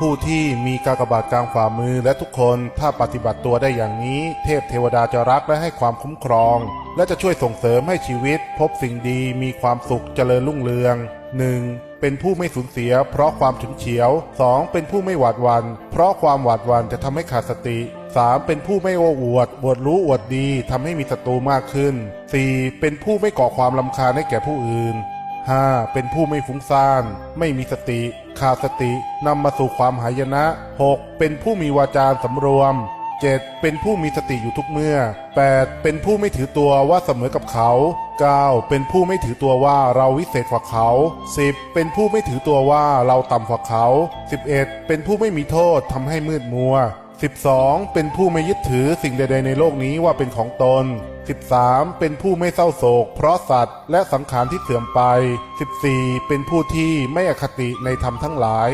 ผู้ที่มีกากบาทกลางฝ่ามือและทุกคนถ้าปฏิบัติตัวได้อย่างนี้ เทพเทวดาจะรักและให้ความคุ้มครอง และจะช่วยส่งเสริมให้ชีวิต พบสิ่งดีมีความสุขเจริญรุ่งเรือง 1. เป็นผู้ไม่สูญเสีย เพราะความฉุนเฉียว 2. เป็นผู้ไม่หวาดวัน เพราะความหวาดวันจะทำให้ขาดสติ 3. เป็นผู้ไม่โอ้อวดอวดรู้อวดดีทำให้มีศัตรูมากขึ้น 4. เป็นผู้ไม่ก่อความลำคาญให้แก่ผู้อื่น 5. เป็นผู้ไม่ฟุ้งซ่าน ไม่มีสติ ขาดสตินำมาสู่ความหายนะ 6. เป็นผู้มีวาจาสำรวม 7. เป็นผู้มีสติอยู่ทุกเมื่อ 8. เป็นผู้ไม่ถือตัวว่าเสมอกับเขา 9. เป็นผู้ไม่ถือตัวว่าเราวิเศษกว่าเขา 10. เป็นผู้ไม่ถือตัวว่าเราต่ำกว่าเขา 11. เป็นผู้ไม่มีโทษทำให้มืดมัว 12. เป็นผู้ไม่ยึดถือสิ่งใดๆในโลกนี้ว่าเป็นของตน 13. เป็นผู้ไม่เศร้าโศก เพราะสัตว์และสังขารที่เสื่อมไป 14. เป็นผู้ที่ไม่อคติในธรรมทั้งหลาย